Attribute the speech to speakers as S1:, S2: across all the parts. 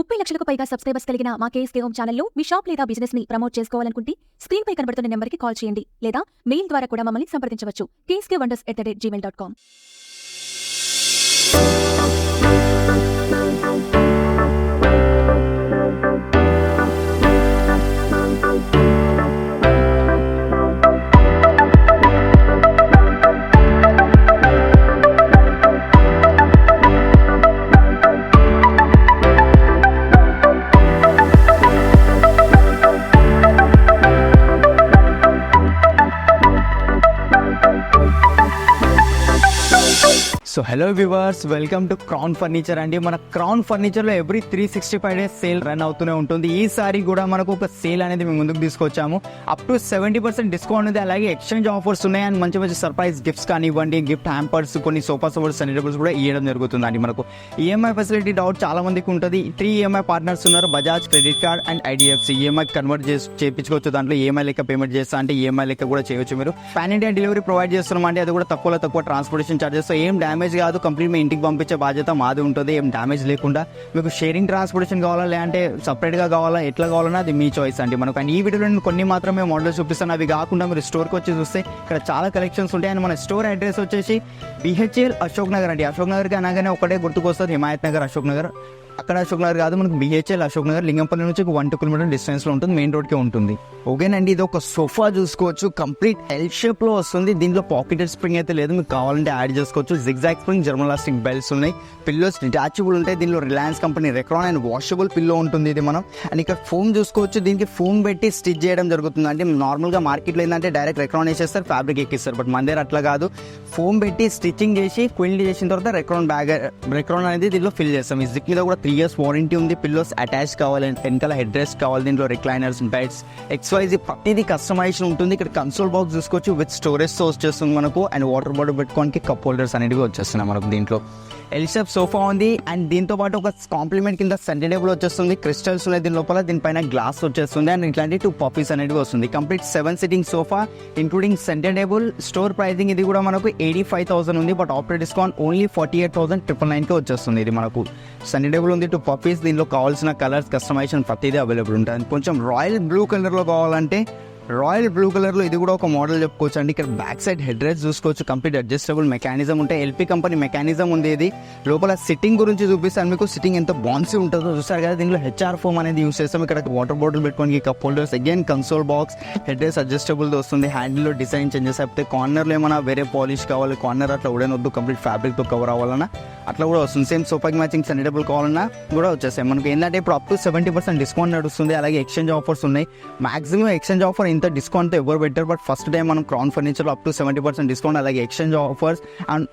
S1: ముప్పై లక్షలకు పైగా సబ్స్క్రైబర్స్ కలిగిన మా కేఎస్కే హోమ్ ఛానల్లో మీ షాప్ లేదా బిజినెస్ని ప్రమోట్ చేసుకోవాలనుకుంటే స్క్రీన్ పై కనబడుతున్న నెంబర్కి కాల్ చేయండి లేదా మెయిల్ ద్వారా కూడా మమ్మల్ని సంప్రదించవచ్చు. KSK wonders at the rate Gmail dot com
S2: hello viewers welcome to crown furniture అండి. మన crown ఫర్నిచర్లో every three sixty five days sale run అవుతూనే ఉంటుంది. ఈసారి కూడా మనకు ఒక సేల్ అనేది మేము ముందుకు తీసుకొచ్చాము. Up to seventy percent discount ఉంది. అలాగే ఎక్స్చేంజ్ ఆఫర్స్ ఉన్నాయి. అండ్ మంచి మంచి సర్ప్రైజ్ గిఫ్ట్స్ కానివ్వండి గిఫ్ట్ హ్యాంపర్స్ కొన్ని సోఫా సోవర్స్ సెనిటబుల్స్ కూడా ఇవ్వడం జరుగుతుంది అండి మనకు ఈఎంఐ ఫెసిలిటీ డౌట్ చాలా మందికి ఉంటుంది. త్రీ ఈఎంఐ పార్ట్నర్స్ ఉన్నారు. Bajaj credit card and IDFC EMI convert చేసి చేయించుకోవచ్చు దాంట్లో ఈఎంఐ లెక్క పేమెంట్ చేస్తా అంటే ఈఎంఐ లెక్క కూడా చేయొచ్చు మీరు. పాన్ ఇండియా డెలివరీ ప్రొవైడ్ చేస్తున్నాం అంటే అది కూడా తక్కువలో తక్కువ ట్రాన్స్పోర్టేషన్ చార్జెస్ ఏం డ్యామేజ్ కాదు కంప్లీట్ మీ ఇంటికి పంపించే బాధ్యత మాది ఉంటుంది ఏం డ్యామేజ్ లేకుండా. మీకు షేరింగ్ ట్రాన్స్పోర్టేషన్ కావాలా లేదంటే సపరేట్గా కావాలా ఎట్లా కావాలన్నా అది మీ చాయిస్ అండి. మనకు అండ్ ఈ వీడియోలో నేను కొన్ని మాత్రమే మోడల్స్ చూపిస్తాను. అవి కాకుండా మీరు స్టోర్కి వచ్చి చూస్తే ఇక్కడ చాలా కలెక్షన్స్ ఉంటాయి. అండ్ మన స్టోర్ అడ్రస్ వచ్చేసి బిహెచ్ఎల్ అశోక్ నగర్ అండి. అశోక్ నగర్కి అనగానే ఒకటే గుర్తుకొస్తుంది హిమాయత్ నగర్ అశోక్ నగర్ అక్కడ అశోక్ నగర్ కాదు మనకు బిహెచ్ఎల్ అశోక్ నగర్ లింగంపల్లి నుంచి ఒక వన్ టూ కిలోమీటర్ డిస్టెన్స్లో ఉంటుంది మెయిన్ రోడ్కే ఉంటుంది. ఓకేనండి ఇది ఒక సోఫా చూసుకోవచ్చు కంప్లీట్ ఎల్ షేప్లో వస్తుంది. దీంట్లో పాకెటెడ్ స్ప్రింగ్ అయితే లేదు మీకు కావాలంటే యాడ్ చేసుకోవచ్చు. జిగ్జాగ్ స్ప్రింగ్ జర్మలాస్టిక్ బెల్ట్స్ ఉన్నాయి పిల్లోస్ డిటాచబుల్ ఉంటాయి. దీనిలో Reliance company Recron and washable pillow ఉంటుంది ఇది మనం. అండ్ ఇక్కడ ఫోమ్ చూసుకోవచ్చు దీనికి ఫోమ్ పెట్టి స్టిచ్ చేయడం జరుగుతుంది. అంటే నార్మల్గా మార్కెట్లో ఏంటంటే డైరెక్ట్ రెక్రాన్ వేసేస్తారు ఫ్యాబ్రిక్ ఎక్కిస్తారు. బట్ మన దగ్గర అట్లా కాదు. ఫోమ్ పెట్టి స్టిచ్చింగ్ చేసి క్విల్డ్ చేసిన తర్వాత రెక్రాన్ బ్యాగ్ రెక్రాన్ అనేది దీనిలో ఫిల్ చేస్తాం. ఈ జిప్ మీద కూడా త్రీ ఇయర్స్ వారంటీ ఉంది. పిల్లోస్ అటాచ్ కావాలి. వెనకాల హెడ్ రెస్ట్ కావాలి. దీంట్లో రిక్లైనర్స్ బెడ్స్ ఎక్స్వైజ్ ప్రతిదీ కస్టమైజేషన్ ఉంటుంది. ఇక్కడ కన్సోల్ బాక్స్ చూసుకోవచ్చు. విత్ స్టోరేజ్తో వచ్చేస్తుంది మనకు. అండ్ వాటర్ బాటిల్ పెట్టుకోవడానికి కప్ హోల్డర్స్ అనేవి వచ్చేస్తున్నాయి మనకు దీంట్లో. ఎల్షెప్ సోఫా ఉంది. అండ్ దీంతో పాటు ఒక కాంప్లిమెంట్ కింద సెంటర్ టేబుల్ వచ్చేస్తుంది. క్రిస్టల్స్ ఉన్నాయి దీని లోపల. దీనిపైన గ్లాస్ వచ్చేస్తుంది. అండ్ ఇట్లాంటి టూ పఫీస్ అనేవి వస్తుంది. Complete seven sitting sofa including centre table store pricing ఇది కూడా మనకు ఎయిటీ ఫైవ్ థౌసండ్ ఉంది. But after discount only forty eight thousand triple నైన్కి వచ్చేస్తుంది ఇది మనకు. సెంటర్ టేబుల్ ఉంది. టూ పఫీస్ దీనిలో కావాల్సిన కలర్స్ కస్టమైజేషన్ ప్రతిదీ అవైలబుల్ ఉంటుంది. కొంచెం రాయల్ బ్లూ కలర్లో కావాలంటే రాయల్ బ్లూ కలర్లో ఇది కూడా ఒక మోడల్ చెప్పుకోవచ్చు. అండి ఇక్కడ బ్యాక్ సైడ్ హెడ్ రెస్ట్ చూసుకోవచ్చు. కంప్లీట్ అడ్జస్టబుల్ మెకానిజం ఉంటే ఎల్పీ కంపెనీ మెకానిజం ఉంది ఇది లోపల సిట్టింగ్ గురించి చూపిస్తాను. మీకు సిట్టింగ్ ఎంత బాన్సీ ఉంటుందో చూస్తారు కదా. దీనిలో హెచ్ఆర్ ఫోమ్ అనేది యూస్ చేస్తాం. ఇక్కడ water bottle పెట్టుకోనికి cup holders again console box head rest adjustable వస్తుంది. హ్యాండిల్లో డిజైన్ చేంజెస్ అయితే కార్నర్లో ఏమైనా వేరే పాలిష్ కావాలి. కార్నర్ అట్లా ఉడన్ వద్దు కంప్లీట్ ఫ్యాబ్రిక్తో కవర్ అవ్వాలన్నా అట్లా కూడా వస్తుంది. సేమ్ సోఫాకి మ్యాచింగ్ సెనిటబుల్ కావాలన్నా కూడా వచ్చేస్తాయి. మనకి ఏంటంటే ఇప్పుడు up to seventy percent discount నడుస్తుంది. అలాగే ఎక్స్చేంజ్ ఆఫర్స్ ఉన్నాయి. మాక్సిమం ఎక్స్చేంజ్ ఆఫర్ ఇంత డిస్కౌంట్తో ఎవరు పెట్టారు బట్ ఫస్ట్ టైం మనం Crown ఫర్నిచర్లో up to seventy percent discount అలాగే ఎక్స్చేంజ్ ఆఫర్స్ అండ్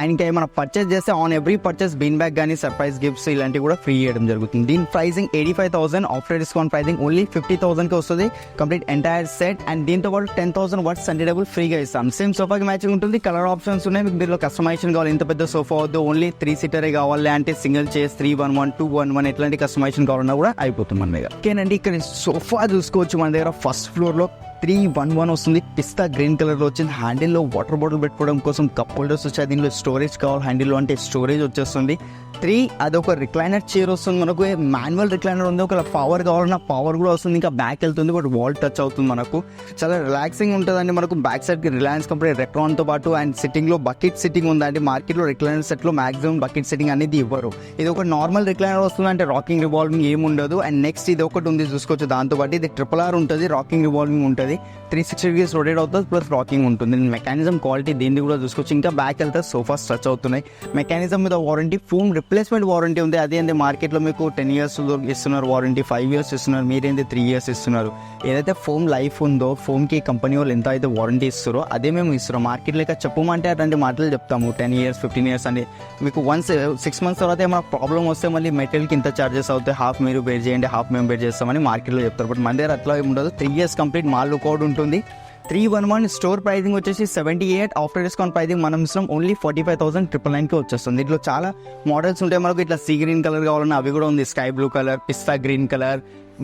S2: అండ్ ఇంకా ఏమైనా పర్చేస్ చేస్తే on every purchase bean bag కానీ సర్ప్రైజ్ గిఫ్ట్స్ ఇలాంటివి కూడా ఫ్రీ చేయడం జరుగుతుంది. దీని pricing eighty five thousand after discount pricing only fifty థౌసండ్కి వస్తుంది. కంప్లీట్ ఎంటైర్ సెట్ అండ్ దీంతో పాటు టెన్ థౌసండ్ వర్డ్స్ సండేబుల్ ఫ్రీగా ఇస్తాం. సేమ్ సోఫాకి మ్యాచింగ్ ఉంటుంది కలర్ ఆప్షన్స్ ఉన్నాయి. మీకు దీనిలో కస్టమైజేషన్ కావాలి. ఇంత పెద్ద సోఫా వద్దు ఓన్లీ త్రీ సీటరే కావాలి అంటే single chaise three one one two one one ఎట్లాంటి కస్టమైజేషన్ కావాలన్నా కూడా అయిపోతుంది మన మీద. ఓకేనండి ఇక్కడ సోఫా చూసుకోవచ్చు మన దగ్గర. ఫస్ట్ ఫ్లోర్లో త్రీ వన్ వన్ వస్తుంది. పిస్తా గ్రీన్ కలర్లో వచ్చింది. హ్యాండిల్లో వాటర్ బాటిల్ పెట్టుకోవడం కోసం కప్ హోల్డర్స్ వచ్చాయి. దీనిలో స్టోరేజ్ కావాలి. హ్యాండిల్లో అంటే స్టోరేజ్ వచ్చేస్తుంది. త్రీ అదొక రిక్లైనర్ చైర్ వస్తుంది. మనకు మాన్యువల్ రిక్లైనర్ ఉంది. ఒక పవర్ కావాలన్నా పవర్ కూడా వస్తుంది. ఇంకా బ్యాక్ వెళ్తుంది. బట్ వాల్ టచ్ అవుతుంది మనకు. చాలా రిలాక్సింగ్ ఉంటుందండి మనకు. బ్యాక్ సైడ్కి రిలయన్స్ కంపెనీ రెక్రాన్తో పాటు అండ్ సిట్టింగ్లో బకెట్ సిట్టింగ్ ఉందండి. మార్కెట్లో రిక్లైనర్ సెట్లో మాక్సిమం బకెట్ సిట్టింగ్ అనేది ఇవ్వరు. ఇది ఒక నార్మల్ రిక్లైనర్ వస్తుంది అంటే రాకింగ్ రివాల్వింగ్ ఏమి ఉండదు అండ్ నెక్స్ట్ ఇది ఒకటి ఉంది. చూసుకోవచ్చు. దాంతో పాటు ఇది ట్రిపుల్ ఆర్ ఉంటుంది. రాకింగ్ రివాల్వింగ్ ఉంటుంది. త్రీ సిక్స్టీ డిగ్రీస్ రొటేట్ అవుతుంది ప్లస్ రాకింగ్ ఉంటుంది. మెకానిజం క్వాలిటీ దీన్ని కూడా చూసుకోవచ్చు. ఇంకా బ్యాక్ వెళ్తే సోఫా స్ట్రచ్ అవుతున్నాయి. మెకానిజం మీద వారంటీ ఫోమ్ రిప్లేస్మెంట్ వారంటీ ఉంది. అదే మార్కెట్లో మీకు టెన్ ఇయర్స్ ఇస్తున్నారు వారంటీ ఫైవ్ ఇయర్స్ ఇస్తున్నారు. మీరేంది త్రీ ఇయర్స్ ఇస్తున్నారు? ఏదైతే ఫోమ్ లైఫ్ ఉందో ఫోమ్కి కంపెనీ వాళ్ళు ఎంత అయితే వారంటీ ఇస్తారో అదే మేము ఇస్తున్నాం. మార్కెట్లో ఇక చెప్పమంటే అటువంటి మాటలు చెప్తాము. టెన్ ఇయర్స్ ఫిఫ్టీన్ ఇయర్స్ అని. మీకు వన్స్ సిక్స్ మంత్స్ తర్వాత ఏమైనా ప్రాబ్లమ్ వస్తే మళ్ళీ మెటీరియల్కి ఇంత చార్జెస్ అవుతాయి. హాఫ్ మీరు బేర్ చేయండి హాఫ్ మేము బేర్ చేస్తామని మార్కెట్లో చెప్తారు. బట్ మన దగ్గర అట్లా ఉండదు. Three years complete mall code ఉంటుంది. Three one one store pricing వచ్చేసి seventy eight after discount pricing మనం ఇస్తాం only forty five thousand triple నైన్కి వచ్చేస్తుంది. ఇట్లా చాలా మోడల్స్ ఉంటాయి. మనకు ఇట్లా సీ గ్రీన్ కలర్ కావాలన్నా అవి కూడా ఉంది. స్కై బ్లూ కలర్ పిస్తా గ్రీన్ కలర్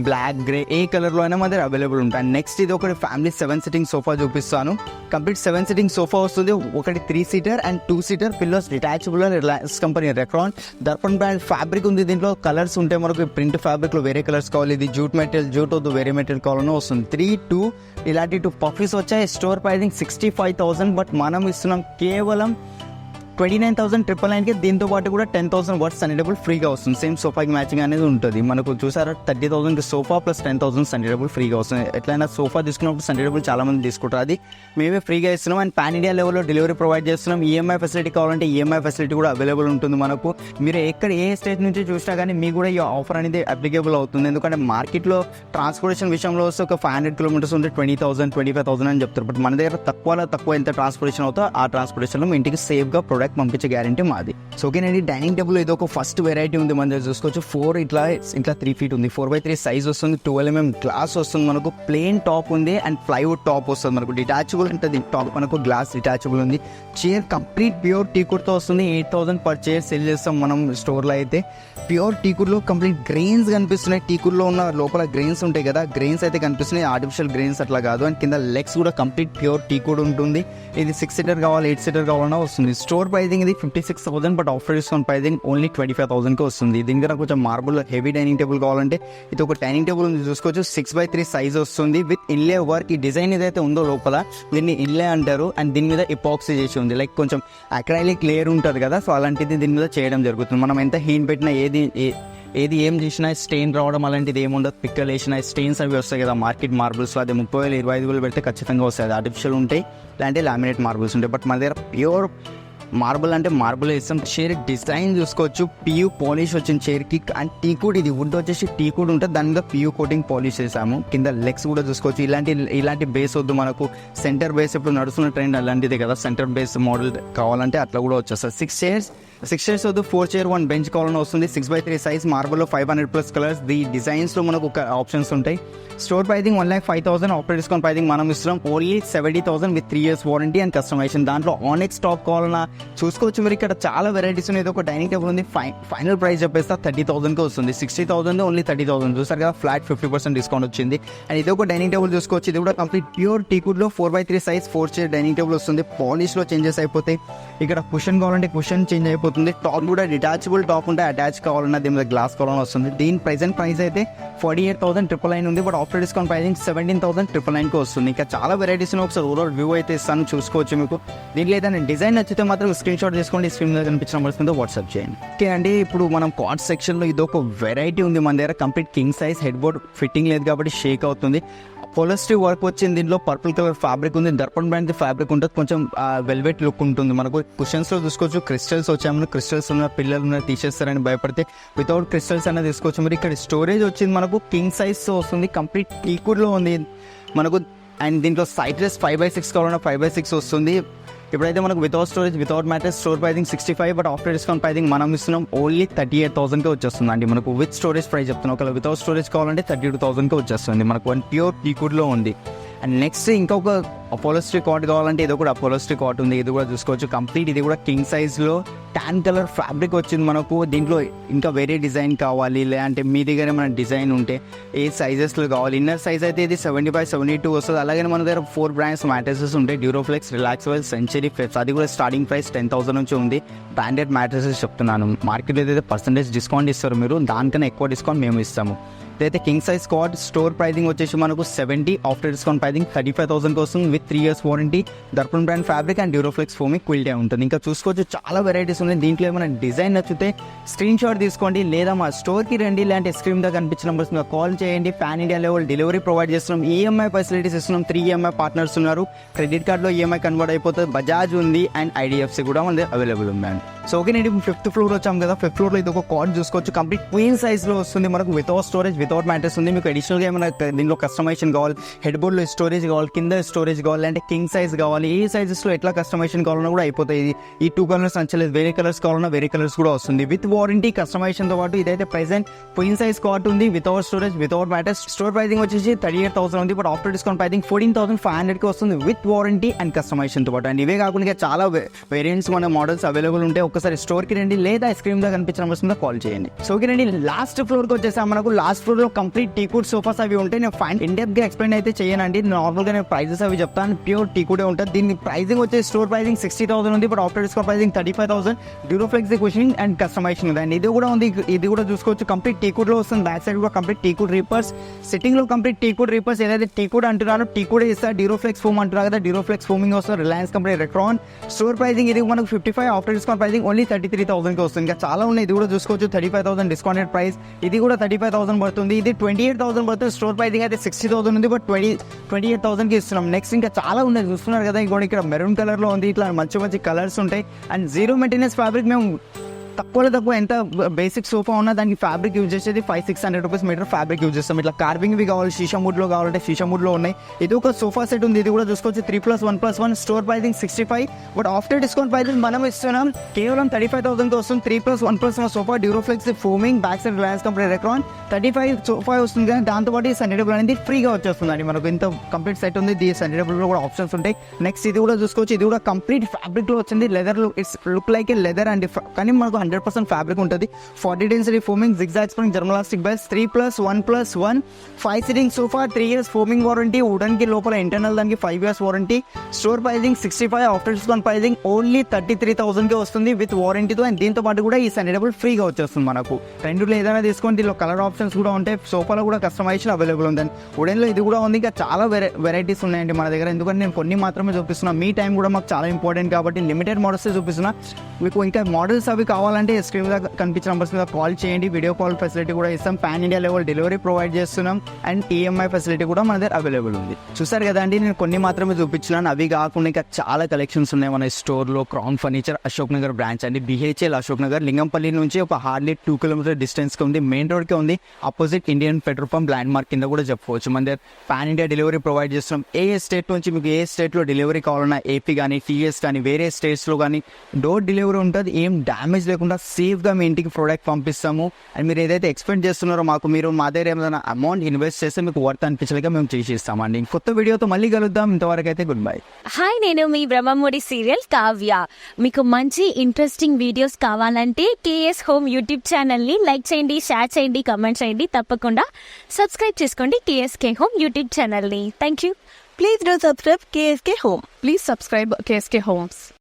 S2: బ్లాక్ గ్రే ఏ కలర్లో అయినా మా దగ్గర అవైలబుల్ ఉంటాయి. నెక్స్ట్ ఇది ఒకటి ఫ్యామిలీ సెవెన్ సిట్టింగ్ సోఫా చూపిస్తాను. కంప్లీట్ సెవెన్ సిట్టింగ్ సోఫా వస్తుంది. ఒకటి three seater and two seater pillows detachable Reliance company Recron Darpan brand fabric ఉంది దీంట్లో. కలర్స్ ఉంటే మనకు ప్రింట్ ఫ్యాబ్రిక్లో వేరే కలర్స్ కావాలి. ఇది జూట్ మెటీరియల్ జూట్ వద్దు వేరే మెటీరియల్ కావాలని వస్తుంది. త్రీ టూ ఇలాంటి టూ పఫీస్ వచ్చాయి. Store pricing sixty five thousand but మనం ఇస్తున్నాం కేవలం ట్వంటీ నైన్ థౌసండ్ ట్రిపుల్ నైన్కి దీంతో పాటు కూడా టెన్ థౌసండ్ వర్డ్స్ సన్నిడబుల్ ఫ్రీగా వస్తుంది. సేమ్ సోఫాకి మ్యాచింగ్ అనేది ఉంటుంది. మనకు చూసారా థర్టీ థౌసండ్కి సోఫా ప్లస్ టెన్ థౌసండ్ సన్నిడబుల్ ఫ్రీగా వస్తుంది. ఎట్లయినా సోఫా తీసుకున్నప్పుడు సన్నిడబుల్ చాలా మంది తీసుకుంటారు. అది మేమే ఫ్రీగా ఇస్తున్నాం అండ్ పాన్ ఇండియా లెవెల్లో డెలివరీ ప్రొవైడ్ చేస్తున్నాం. ఈఎంఐ ఫెసిలిటీ కావాలంటే ఈఎంఐ ఫెసిలిటీ కూడా అవైలబుల్ ఉంటుంది మనకు. మీరు ఎక్కడ ఏ స్టేట్ నుంచి చూసినా కానీ మీకు కూడా ఈ ఆఫర్ అనేది అప్లికేబుల్ అవుతుంది. ఎందుకంటే మార్కెట్లో ట్రాన్స్పోర్టేషన్ విషయంలో వస్తే ఒక ఫైవ్ హండ్రెడ్ కిలోమీటర్స్ ఉంటే twenty thousand twenty five thousand అని చెప్తారు. బట్ మన దగ్గర తక్కువలో తక్కువ ఎంత ట్రాన్స్పోర్టేషన్ అవుతుందో ఆ ట్రాన్స్పోర్టేషన్లో ఇంటికి సేఫ్గా ప్రొడక్ట్ పంపించే గ్యారంటీ మాది. సో ఓకేనండి డైనింగ్ టేబుల్ ఇది ఒక ఫస్ట్ వెరైటీ ఉంది మన దగ్గర. చూసుకోవచ్చు. ఫోర్ ఇట్లా ఇట్లా త్రీ ఫీట్ ఉంది. ఫోర్ బై త్రీ సైజ్ వస్తుంది. ట్వెల్వ్ ఎంఎం గ్లాస్ వస్తుంది మనకు. ప్లేన్ టాప్ ఉంది అండ్ ప్లైవుడ్ టాప్ వస్తుంది మనకు. డిటాచబుల్ ఉంటుంది. టాప్ మనకు గ్లాస్ డిటాచబుల్ ఉంది. చైర్ కంప్లీట్ ప్యూర్ టీకుడ్తో వస్తుంది. Eight thousand per chair sell చేస్తాం మనం స్టోర్లో అయితే. ప్యూర్ టీకుడ్లో కంప్లీట్ గ్రెయిన్స్ కనిపిస్తున్నాయి. టీకుడ్లో ఉన్న లోపల గ్రెయిన్స్ ఉంటాయి కదా. గ్రెయిన్స్ అయితే కనిపిస్తున్నాయి. ఆర్టిఫిషియల్ గ్రెయిన్స్ అట్లా కాదు. అండ్ కింద లెగ్స్ కూడా కంప్లీట్ ప్యూర్ టీకుడ్ ఉంటుంది. ఇది సిక్స్ సీటర్ కావాలి ఎయిట్ సీటర్ కావాలన్నా వస్తుంది. స్టోర్ ప్రైజింగ్ ఇది fifty six thousand but offer discount pricing only twenty five థౌసండ్కి వస్తుంది. దీని దగ్గర కొంచెం మార్బుల్ హెవీ డైనింగ్ టేబుల్ కావాలంటే ఇది ఒక డైనింగ్ టేబుల్ ఉంది చూసుకోవచ్చు. సిక్స్ బై త్రీ సైజ్ వస్తుంది. విత్ ఇన్లే వర్క్ ఈ డిజైన్ ఏదైతే ఉందో లోపల దీన్ని ఇన్లే అంటారు అండ్ దీని మీద ఇపాక్సీ చేసి ఉంది. లైక్ కొంచెం అక్రైలిక్ లేయర్ ఉంటుంది కదా సో అలాంటిది దీని మీద చేయడం జరుగుతుంది. మనం ఎంత హీన్ పెట్టినా ఏది ఏ- ఏది ఏం చేసినా స్టెయిన్ రావడం అలాంటిది ఏముండదు పిక్కలు వేసినా స్టెయిన్స్ అవి వస్తాయి కదా మార్కెట్ మార్బుల్స్ అది ముప్పై వేలు ఇరవై ఐదు వేలు పెడితే ఖచ్చితంగా వస్తాయి. ఆర్టిఫిషియల్ ఉంటాయి లేదంటే లామినేట్ మార్బుల్స్ ఉంటాయి. బట్ మన దగ్గర ప్యూర్ మార్బుల్ అంటే మార్బుల్ వేస్తాం. చైర్ డిజైన్ చూసుకోవచ్చు. పియూ పాలిష్ వచ్చిన చైర్కి అండ్ టీ కూడా ఇది. వుడ్ వచ్చేసి టీ కూడా ఉంటుంది. దాని మీద పియూ కోటింగ్ పాలిష్ చేసాము కింద లెగ్స్ కూడా చూసుకోవచ్చు. ఇలాంటి ఇలాంటి బేస్ వద్దు మనకు. సెంటర్ బేస్ ఇప్పుడు నడుస్తున్న ట్రెండ్ అలాంటిదే కదా. సెంటర్ బేస్ మోడల్ కావాలంటే అట్లా కూడా వచ్చేస్తుంది సిక్స్ చైర్స్ సిక్స్ చైర్స్ వద్దు ఫోర్ చైర్ వన్ బెంచ్ కావాలని వస్తుంది. Six by three size మార్బుల్లో five hundred plus colours. The డిజైన్స్లో మనకు ఒక ఆప్షన్స్ ఉంటాయి. Store pricing one lakh five thousand operate discount pricing మనం ఇస్తున్నాం. Only seventy thousand with three years warranty and customisation. దాంట్లో ఆనెక్స్ top కావాలన్నా చూసుకోవచ్చు మీరు. ఇక్కడ చాలా వెరైటీస్ ఉన్నాయి. ఇది ఒక డైనింగ్ టేబుల్ ఉంది. ఫై ఫైనల్ ప్రైస్ చెప్పేస్తే థర్టీ థౌసండ్కి వస్తుంది. Sixty thousand only thirty thousand. చూసారు కదా ఫ్లాట్ ఫిఫ్టీ పర్సెంట్ డిస్కౌంట్ వచ్చింది. అండ్ ఇది ఒక డైనింగ్ టేబుల్ చూసుకోవచ్చు. ఇది కూడా complete pure టీకుడ్లో four by three size four chair dining table వస్తుంది. పాలిష్లో చేంజెస్ అయిపోతాయి. ఇక్కడ కుషన్ కావాలంటే కుషన్ చేంజ్ అయిపోతుంది టాప్ కూడా డిటాచబుల్ టాప్ ఉంటే అటాచ్ కావాలన్నా దీని మీద గ్లాస్ కావాలని వస్తుంది. దీని ప్రెసెంట్ ప్రైస్ అయితే forty eight thousand triple nine ఉంది but after discount pricing seventeen thousand triple నైన్కి వస్తుంది. ఇంకా చాలా వెరైటీస్ ఒకసారి ఓవరాల్ వ్యూ అయితే ఇస్తాను. చూసుకోవచ్చు మీకు. దీంట్లో ఏదైనా డిజైన్ నచ్చితే మాత్రం స్క్రీన్ షాట్ తీసుకోండి. స్క్రీన్ మీద కనిపించిన నెంబర్స్ మీద వాట్సాప్ చేయండి. ఓకే అండి. ఇప్పుడు మనం కార్డ్ సెక్షన్లో ఇది ఒక వెరైటీ ఉంది మన దగ్గర. Complete king size headboard fitting లేదు కాబట్టి షేక్ అవుతుంది. పొలస్ట్రీ వర్క్ వచ్చింది. దీంట్లో పర్పుల్ కలర్ ఫ్యాబ్రిక్ ఉంది. దర్పణ్ బ్రాండ్ ఫ్యాబ్రిక్ ఉంటుంది. కొంచెం వెల్వెట్ లుక్ ఉంటుంది. మనకు కుషన్స్ చూసుకోవచ్చు. క్రిస్టల్స్ వచ్చాము క్రిస్టల్స్ ఉన్న పిల్లలు ఉన్న తీసేస్తారని భయపడితే వితౌట్ క్రిస్టల్స్ అనేది తీసుకోవచ్చు. మరి ఇక్కడ స్టోరేజ్ వచ్చింది మనకు కింగ్ సైజ్ వస్తుంది కంప్లీట్ టీకుడ్ ఉంది. మనకు అండ్ దీంట్లో సైట్రస్ ఫైవ్ బై సిక్స్ కావాలన్నా ఫైవ్ బై సిక్స్ వస్తుంది. ఇప్పుడైతే మనకు without storage without mattress store pricing sixty five but after discount pricing మనం ఇస్తున్నాం ఓన్లీ థర్టీ ఎయిట్ థౌసండ్కి వచ్చేస్తుంది. అండి మనకు విత్ స్టోరేజ్ ప్రైస్ చెప్తున్నాం ఒకవేళ వితౌట్ స్టోరేజ్ కావాలంటే థర్టీ టూ థౌసండ్కి వచ్చేస్తుంది. మనకు వన్ ప్యూర్ టీకుడ్లో ఉంది. అండ్ నెక్స్ట్ ఇంకొక అపోలోస్ట్రీ కాట్ కావాలంటే ఇది కూడా అపోలోస్ట్రీ కాట్ ఉంది. ఇది కూడా చూసుకోవచ్చు. కంప్లీట్ ఇది కూడా కింగ్ సైజ్లో ట్యాన్ కలర్ ఫ్యాబ్రిక్ వచ్చింది మనకు. దీంట్లో ఇంకా వేరే డిజైన్ కావాలి. లేదంటే మీ దగ్గర ఏమైనా డిజైన్ ఉంటే ఏ సైజెస్లో కావాలి. ఇన్నర్ సైజ్ అయితే ఇది సెవెంటీ ఫైవ్ సెవెంటీ టూ వస్తుంది. అలాగే మన దగ్గర ఫోర్ బ్రాండ్స్ మ్యాట్రసెస్ ఉంటాయి. డ్యూరోఫ్లెక్స్ రిలాక్స్వెల్ సెంచరీ ఫ్లెక్స్ అది కూడా స్టార్టింగ్ ప్రైస్ టెన్ థౌసండ్ నుంచి ఉంది. బ్రాండెడ్ మ్యాట్రసెస్ చెప్తున్నాను. మార్కెట్లో ఏదైతే పర్సంటేజ్ డిస్కౌంట్ ఇస్తారు మీరు దానికన్నా ఎక్కువ డిస్కౌంట్ మేము ఇస్తాము. ఇదైతే కింగ్ సైజ్ స్క్వాడ్ స్టోర్ ప్రైజింగ్ వచ్చేసి మనకు seventy after discount pricing thirty five థౌసండ్కి వస్తుంది with three years warranty. Darpan brand fabric and Duroflex ఫోమిక్ క్విల్టే ఉంటుంది. ఇంకా చూసుకోవచ్చు చాలా వెరైటీస్ ఉన్నాయి. దీంట్లో ఏమైనా డిజైన్ నచ్చితే స్క్రీన్ షాట్ తీసుకోండి. లేదా మా స్టోర్కి రండి. ఇలాంటి స్క్రీన్ దగ్గర కనిపించిన నెంబర్స్ కాల్ చేయండి. Pan India level delivery provide చేస్తున్నాం. ఈఎంఐ ఫెసిలిటీస్ ఇస్తున్నాం. త్రీ ఈఎంఐ పార్ట్నర్స్ ఉన్నారు. క్రెడిట్ కార్డ్లో ఈఎంఐ కన్వర్ట్ అయిపోతుంది. బజాజ్ ఉంది అండ్ ఐడిఎఫ్సి కూడా మనది అవైలబుల్ ఉందండి సో ఓకే నేను ఫిఫ్త్ ఫ్లోర్ వచ్చాం కదా. ఫిఫ్త్ ఫ్లోర్లో ఇది ఒక కార్డ్ చూసుకోవచ్చు. కంప్లీట్ క్వీన్ సైజ్లో వస్తుంది మనకు వితౌట్ స్టోరేజ్ వితౌట్ మ్యాట్రెస్ ఉంది. మీకు అడిషనల్గా ఏమైనా దీనిలో కస్టమైజేషన్ కావాలి హెడ్ బోర్డ్లో స్టోరేజ్ కావాలి కింద స్టోరేజ్ కావాలి అంటే కింగ్ సైజ్ కావాలి ఏ సైజెస్లో ఎట్లా కస్టమైజేషన్ కావాలన్నా కూడా అయిపోతాయి. ఇది- ఈ టూ కలర్స్ నచ్చలేదు వేరే కలర్స్ కావాలన్నా వేరే కలర్స్ కూడా వస్తుంది. విత్ వారంటీ కస్టమైజేషన్తో పాటు ఇదైతే ప్రెసెంట్ క్వీన్ సైజ్ కార్డ్ ఉంది. Without storage without mattress store pricing వచ్చేసి థర్టీ ఎయిట్ థౌసండ్ ఉంది but after discount pricing fourteen thousand five హండ్రెడ్కి వస్తుంది విత్ వారంటీ అండ్ కస్టమైజేషన్తో పాటు. అండ్ ఇవే కాకుండా ఇంకా చాలా వేరియంట్స్ మన మోడల్స్ అవైలబుల్ ఉంటాయి ఒకసారి స్టోర్కి రండి. లేదా ఐస్ క్రీమ్ కనిపించిన కనిపించడం వస్తుందో కాల్ చేయండి. సో ఓకే రండి. లాస్ట్ ఫ్లోర్కి వచ్చేసాం మనకు. లాస్ట్ ఫ్లోర్ లో కంప్లీట్ టీకుడ్ సోఫాస్ అవి ఉంటాయి. నేను ఫైన్ ఇండియన్గా ఎక్స్ప్లెయిన్ అయితే చేయనండి. నార్మల్గా నేను ప్రైజెస్ అవి చెప్తాను. ప్యూర్ టీకుడే ఉంటుంది. దీని ప్రైసింగ్ వచ్చే స్టోర్ ప్రైసింగ్ సిక్స్టీ థౌసండ్ ఉంది. But after discount pricing thirty five thousand Duroflex cushioning and customization ఉంది అండ్ ఇది కూడా ఉంది. ఇది కూడా చూసుకోవచ్చు. కంప్లీట్ టీకుడ్లో వస్తుంది. బ్యాక్ సైడ్ కూడా కంప్లీట్ టీకుడ్ రీపర్స్ సిట్టింగ్లో కంప్లీట్ టీకుడ్ రీపర్స్ ఏదైతే టీకుడ్ అంటున్నారో టీకుడే ఇస్తారు. డ్యూరోఫ్లెక్స్ ఫోమ్ అంటున్నారు కదా. డ్యూరోఫ్లెక్స్ ఫోమింగ్ వస్తుంది. Reliance company Recron store pricing ఇది మనకు fifty five after discount pricing only thirty three థౌసండ్కి వస్తుంది. ఇంకా చాలా ఉన్నాయి. ఇది కూడా చూసుకోవచ్చు. Thirty five thousand discounted price ఇది కూడా థర్టీ ఫైవ్ థౌసండ్ పడుతుంది. ఇది ట్వంటీ ఎయిట్ థౌసండ్ పడుతుంది స్టోర్ ప్రైసింగ్ అయితే సిక్స్టీ థౌసండ్ ఉంది. బట్ ట్వంటీ ట్వంటీ ఎయిట్ థౌసండ్కి ఇస్తున్నాం. నెక్స్ట్ ఇంకా చాలా ఉన్నాయి. చూస్తున్నారు కదా ఇంకోటి ఇక్కడ మెరూన్ కలర్లో ఉంది. ఇట్లా మంచి మంచి కలర్స్ ఉంటాయి. అండ్ జీరో మెయింటెనెన్స్ ఫ్యాబ్రిక్ మేము తక్కువలో తక్కువ? ఎంత బేసిక్ సోఫా ఉన్నా దానికి ఫ్యాబ్రిక్ యూజ్ చేసేది five six hundred rupees metre fabric use చేస్తాం. ఇట్లా కార్వింగ్వి కావాలి షీషా వుడ్లో కావాలంటే షీషా వుడ్లో ఉన్నాయి. ఇది ఒక సోఫా సెట్ ఉంది ఇది కూడా చూసుకోవచ్చు. Three plus one plus one store pricing sixty five but after discount pricing మనం ఇస్తున్నాం. కేవలం థర్టీ ఫైవ్ థౌసండ్కి వస్తుంది. Three plus one plus one sofa Duroflex foaming back side Reliance company Recron thirty five sofa వస్తుంది కానీ దాంతోపాటు ఈ Sunday అనేది ఫ్రీగా వచ్చేస్తుందండి. మనకు ఇంత కంప్లీట్ సెట్ ఉంది. ఈ సండే కూడా ఆప్షన్స్ ఉంటాయి. నెక్స్ట్ ఇది కూడా చూసుకోవచ్చు. ఇది కూడా కంప్లీట్ ఫ్యాబ్రిక్లో వచ్చింది. Leather it's look like a leather and. కానీ మనకు హండ్రెడ్ పర్సెంట్ ఫ్యాబ్రిక్ ఉంటుంది. Forty days foaming zigzag spring German elastic belts three plus one plus one five sitting sofa three years foaming warranty వుడన్కి లోపల internal దానికి five years warranty store pricing sixty five after discount pricing only thirty three థౌసండ్కి వస్తుంది with వారంటీతో and దీంతో పాటు కూడా ఈ సండేబుల్ ఫ్రీగా వచ్చేస్తుంది మనకు. రెండులో ఏదైనా తీసుకొని దీనిలో కలర్ ఆప్షన్స్ కూడా ఉంటాయి. సోఫాలో కూడా కస్టమైజేషన్ అవైలబుల్ ఉంది వుడెన్లో ఇది కూడా ఉంది. ఇంకా చాలా వెరై వెరైటీస్ ఉన్నాయండి మన దగ్గర. ఎందుకంటే నేను కొన్ని మాత్రమే చూపిస్తున్నాను మీ టైం కూడా మాకు చాలా ఇంపార్టెంట్ కాబట్టి లిమిటెడ్ మోడల్స్ చూపిస్తున్నా. మీకు ఇంకా మోడల్స్ అవి కావాలి కావాలంటే స్క్రీన్ మీద కనిపించిన నంబర్స్ మీద కాల్ చేయండి. వీడియో కాల్ ఫెసిలిటీ కూడా ఇస్తాం. Pan India level delivery provide చేస్తున్నాం. అండ్ ఈఎంఐ ఫెసిలిటీ కూడా మన దగ్గర అవైలబుల్ ఉంది. చూసారు కదా అండి నేను కొన్ని మాత్రమే చూపించినాను. అవి కాకుండా ఇంకా చాలా కలెక్షన్స్ ఉన్నాయి. మన స్టోర్లో Crown furniture Ashok Nagar branch అండి. బిహెచ్ఎల్ అశోక్ నగర్ లింగంపల్లి నుంచి ఒక హార్డ్లీ టూ కిలోమీటర్ డిస్టెన్స్కి ఉంది. మెయిన్ రోడ్కి ఉంది. Opposite Indian petrol pump landmark కింద కూడా చెప్పుకోవచ్చు. మన దగ్గర పాన్ ఇండియా డెలివరీ ప్రొవైడ్ చేస్తున్నాం. ఏ ఏ స్టేట్ నుంచి మీకు ఏ స్టేట్లో డెలివరీ కావాలన్నా ఏపీ కానీ టీఎస్ కానీ వేరే స్టేట్స్లో కానీ డోర్ డెలివరీ ఉంటుంది. ఏం డ్యామేజ్ లేకుండా సేఫ్గా మీ ఇంటికి ప్రోడక్ట్ పంపిస్తాము. అండ్ మీరు ఏదైతే ఎక్స్పెక్ట్ చేస్తున్నారో మాకు మీరు మా దగ్గర ఏమైనా అమౌంట్ ఇన్వెస్ట్ చేస్తే మీకు వర్త్ అనిపించలేక మేము చేసి ఇస్తామండి కొత్త వీడియోతో మళ్ళీ కలుద్దాం. ఇంతవరకు అయితే గుడ్ బై
S3: హాయ్ నేను మీ బ్రహ్మముడి సీరియల్ కావ్య. మీకు మంచి ఇంట్రెస్టింగ్ వీడియోస్ కావాలంటే కేఎస్ హోమ్ యూట్యూబ్ ఛానల్ని లైక్ చేయండి షేర్ చేయండి కమెంట్ చేయండి. తప్పకుండా సబ్స్క్రైబ్ చేసుకోండి కేఎస్కే హోమ్ యూట్యూబ్ ఛానల్ని thank you
S4: Please do subscribe KSK Home.
S5: Please subscribe KSK Homes.